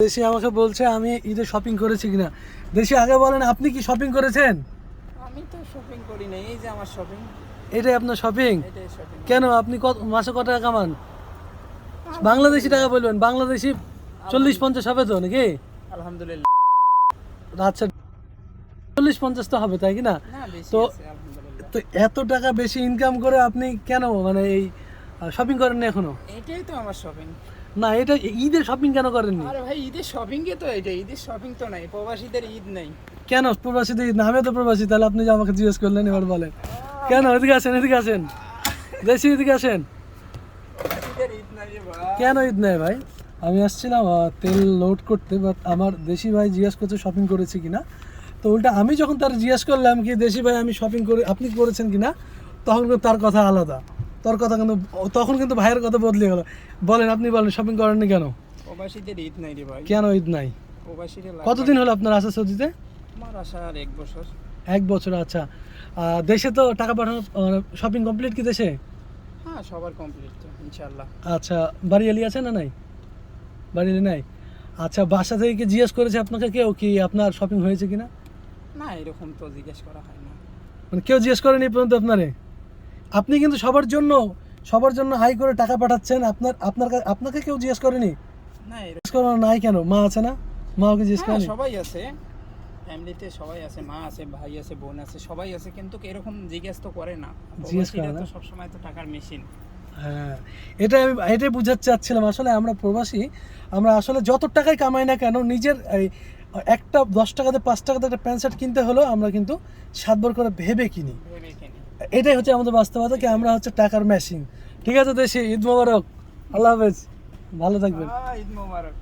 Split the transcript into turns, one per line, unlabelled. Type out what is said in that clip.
দেশি আমাকে বলছে আমি ঈদে শপিং করেছি কিনা। দেশি আগে বলেন আপনি কি শপিং করেছেন?
আমি তো শপিং করি না এই যে আমার শপিং
এটাই আপনার শপিং কেন আপনি কত মাসে কত টাকা কামান? বাংলাদেশি টাকা বলবেন বাংলাদেশি চল্লিশ পঞ্চাশ হবে তো নাকি?
আলহামদুলিল্লাহ।
আচ্ছা চল্লিশ পঞ্চাশ তো হবে তাই কি না?
না
তো- তো এত টাকা বেশি ইনকাম করে আপনি কেন মানে এই শপিং করেননি এখনও?
এটাই তো আমার শপিং
না এটা ঈদের শপিং কেন করেননি?
আরে ভাই ঈদের শপিং তো এটা ঈদের শপিং তো নাই প্রবাসীদের ঈদ নাই।
কেন? প্রবাসীদের ঈদ না আমিও তো প্রবাসী তাহলে আপনি যে আমাকে জিজ্ঞেস করলেন এবার বলেন। কেন? এদিকে আসেন এদিকে আসেন। দেশি এদিকে আসেন। কেন ঈদ নেই ভাই? আমি আসছিলাম তেল লোড করতে বাট আমার দেশি ভাই জিজ্ঞেস করছে শপিং করেছি কিনা। তো উল্টা আমি যখন তার জিজ্ঞেস করলাম কি দেশি ভাই আমি শপিং করে আপনি করেছেন কিনা? তখন তার কথা আলাদা। তোর কথা কিন্তু তখন কিন্তু ভাইয়ের কথা বদলে গেল। বলেন আপনি বলেন শপিং করেননি কেন?
প্রবাসীদের ঈদ নাই রে ভাই।
কেন ঈদ নাই?
প্রবাসীদের
কতদিন হলো আপনার আসা সৌদিতে?
আমার আসা আর এক বছর।
এক বছর আচ্ছা। দেশে তো টাকা পাঠানো শপিং কমপ্লিট কি দেশে?
হ্যাঁ সবার কমপ্লিট ইনশাআল্লাহ।
আচ্ছা বাড়ি এলি আছে না নাই? বাড়ি এলি নাই? আচ্ছা বাসা থেকে কি জিজ্ঞেস করেছে আপনাকে কেউ কি আপনার শপিং হয়েছে কিনা?
না এরকম তো জিজ্ঞেস করা হয় না।
মানে কেউ জিজ্ঞেস করেনি পর্যন্ত আপনারে? আপনি কিন্তু সবার জন্য সবার জন্য হাই করে টাকা পাঠাচ্ছেন আপনার আপনার আপনাকে কেউ জিজ্ঞেস করেনি?
না
জিজ্ঞেস করানো নাই কেন? মা আছে না? মা ওকে জিজ্ঞেস করেনি?
সবাই আছে। ফ্যামিলিতে সবাই আছে মা আছে ভাই আছে বোন আছে সবাই আছে কিন্তু এরকম জিজ্ঞেস তো করে না।
জিজ্ঞেস করে না?
সবসময় তো টাকার মেশিন
হ্যাঁ এটা আমি এটাই বুঝাতে চাচ্ছিলাম। আসলে আমরা প্রবাসী আমরা আসলে যত টাকাই কামাই না কেন নিজের এই একটা দশ টাকাতে পাঁচ টাকাতে একটা প্যান্ট শার্ট কিনতে হলেও আমরা কিন্তু সাতবার করে ভেবে কিনি।
ভেবে কিনি।
এটাই হচ্ছে আমাদের বাস্তবতা কি আমরা হচ্ছে টাকার মেশিন ঠিক আছে দেশি, ঈদ মোবারক। আল্লাহ হাফেজ। ভালো থাকবেন।
ঈদ মোবারক।